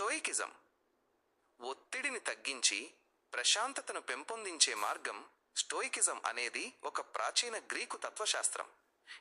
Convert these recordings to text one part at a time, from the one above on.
స్టోయికిజం. ఒత్తిడిని తగ్గించి ప్రశాంతతను పెంపొందించే మార్గం స్టోయికిజం అనేది ఒక ప్రాచీన గ్రీకు తత్వశాస్త్రం.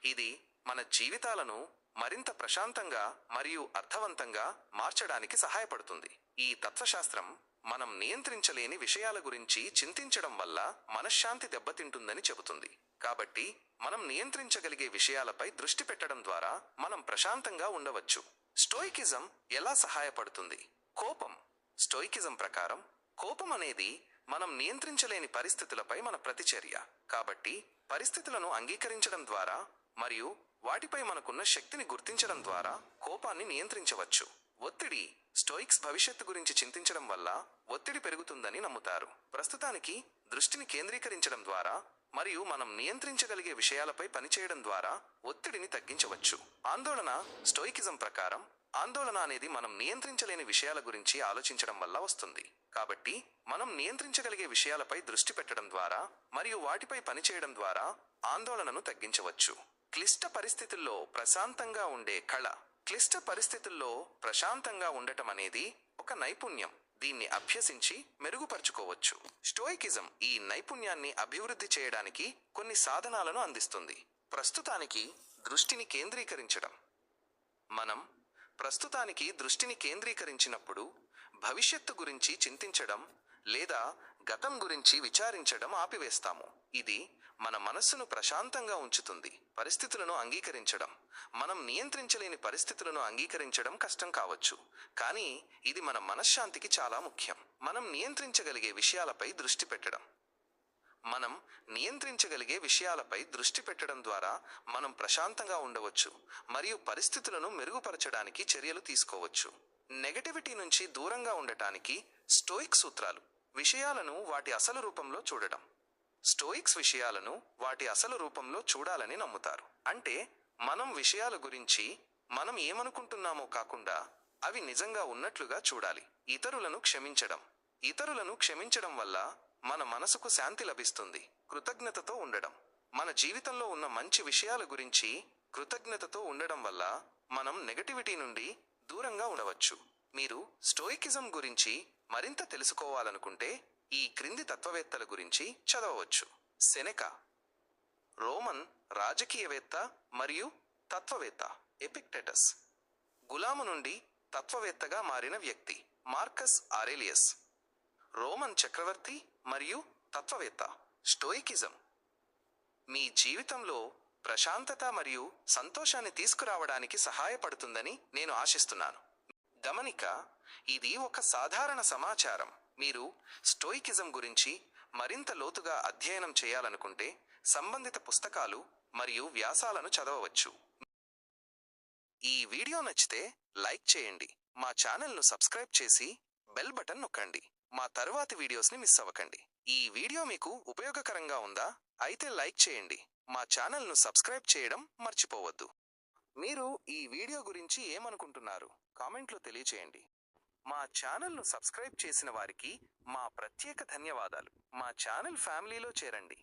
ఇది మన జీవితాలను మరింత ప్రశాంతంగా మరియు అర్థవంతంగా మార్చడానికి సహాయపడుతుంది. ఈ తత్వశాస్త్రం మనం నియంత్రించలేని విషయాల గురించి చింతించడం వల్ల మనశ్శాంతి దెబ్బతింటుందని చెబుతుంది. కాబట్టి మనం నియంత్రించగలిగే విషయాలపై దృష్టి పెట్టడం ద్వారా మనం ప్రశాంతంగా ఉండవచ్చు. స్టోయికిజం ఎలా సహాయపడుతుంది? కోపం. స్టోయికిజం ప్రకారం కోపం అనేది మనం నియంత్రించలేని పరిస్థితులపై మన ప్రతిచర్య. కాబట్టి పరిస్థితులను అంగీకరించడం ద్వారా మరియు వాటిపై మనకున్న శక్తిని గుర్తించడం ద్వారా కోపాన్ని నియంత్రించవచ్చు. ఒత్తిడి స్టోయిక్స్ భవిష్యత్తు గురించి చింతించడం వల్ల ఒత్తిడి పెరుగుతుందని నమ్ముతారు. ప్రస్తుతానికి దృష్టిని కేంద్రీకరించడం ద్వారా మరియు మనం నియంత్రించగలిగే విషయాలపై పనిచేయడం ద్వారా ఒత్తిడిని తగ్గించవచ్చు. ఆందోళన స్టోయికిజం ప్రకారం ఆందోళన అనేది మనం నియంత్రించలేని విషయాల గురించి ఆలోచించడం వల్ల వస్తుంది. కాబట్టి మనం నియంత్రించగలిగే విషయాలపై దృష్టి పెట్టడం ద్వారా మరియు వాటిపై పనిచేయడం ద్వారా ఆందోళనను తగ్గించవచ్చు. క్లిష్ట పరిస్థితుల్లో ప్రశాంతంగా ఉండే కళ క్లిష్ట పరిస్థితుల్లో ప్రశాంతంగా ఉండటం అనేది ఒక నైపుణ్యం. దీన్ని అభ్యసించి మెరుగుపరుచుకోవచ్చు. స్టోయికిజం ఈ నైపుణ్యాన్ని అభివృద్ధి చేయడానికి కొన్ని సాధనాలను అందిస్తుంది. ప్రస్తుతానికి దృష్టిని కేంద్రీకరించడం. మనం ప్రస్తుతానికి దృష్టిని కేంద్రీకరించినప్పుడు భవిష్యత్తు గురించి చింతించడం లేదా గతం గురించి విచారించడం ఆపివేస్తాము. ఇది మన మనస్సును ప్రశాంతంగా ఉంచుతుంది. పరిస్థితులను అంగీకరించడం. మనం నియంత్రించలేని పరిస్థితులను అంగీకరించడం కష్టం కావచ్చు. కానీ ఇది మన మనశ్శాంతికి చాలా ముఖ్యం. మనం నియంత్రించగలిగే విషయాలపై దృష్టి పెట్టడం. మనం నియంత్రించగలిగే విషయాలపై దృష్టి పెట్టడం ద్వారా మనం ప్రశాంతంగా ఉండవచ్చు మరియు పరిస్థితులను మెరుగుపరచడానికి చర్యలు తీసుకోవచ్చు. నెగటివిటీ నుంచి దూరంగా ఉండటానికి స్టోయిక్ సూత్రాలు విషయాలను వాటి అసలు రూపంలో చూడటం. స్టోయిక్స్ విషయాలను వాటి అసలు రూపంలో చూడాలని నమ్ముతారు. అంటే మనం విషయాల గురించి మనం ఏమనుకుంటున్నామో కాకుండా అవి నిజంగా ఉన్నట్లుగా చూడాలి. ఇతరులను క్షమించడం. ఇతరులను క్షమించడం వల్ల మన మనసుకు శాంతి లభిస్తుంది. కృతజ్ఞతతో ఉండడం. మన జీవితంలో ఉన్న మంచి విషయాల గురించి కృతజ్ఞతతో ఉండడం వల్ల మనం నెగటివిటీ నుండి దూరంగా ఉండవచ్చు. మీరు స్టోయికిజం గురించి మరింత తెలుసుకోవాలనుకుంటే ఈ క్రింది తత్వవేత్తల గురించి చదవవచ్చు. సెనెకా రోమన్ రాజకీయవేత్త మరియు తత్వవేత్త ఎపిక్టెటస్. గులాము నుండి తత్వవేత్తగా మారిన వ్యక్తి మార్కస్ ఆరేలియస్. రోమన్ చక్రవర్తి మరియు తత్వవేత్త స్టోయికిజం. మీ జీవితంలో ప్రశాంతత మరియు సంతోషాన్ని తీసుకురావడానికి సహాయపడుతుందని నేను ఆశిస్తున్నాను. గమనిక ఇది ఒక సాధారణ సమాచారం. మీరు స్టోయికిజం గురించి మరింత లోతుగా అధ్యయనం చేయాలనుకుంటే సంబంధిత పుస్తకాలు మరియు వ్యాసాలను చదవవచ్చు. ఈ వీడియో నచ్చితే లైక్ చేయండి. మా ఛానల్ను సబ్స్క్రైబ్ చేసి బెల్ బటన్ నొక్కండి. మా తరువాతి వీడియోస్ని మిస్ అవ్వకండి. ఈ వీడియో మీకు ఉపయోగకరంగా ఉందా? అయితే లైక్ చేయండి. మా ఛానల్ను సబ్స్క్రైబ్ చేయడం మర్చిపోవద్దు. మీరు ఈ వీడియో గురించి ఏమనుకుంటున్నారు? కామెంట్లో తెలియచేయండి. మా ఛానల్ను సబ్స్క్రైబ్ చేసిన వారికి మా ప్రత్యేక ధన్యవాదాలు. మా ఛానల్ ఫ్యామిలీలో చేరండి.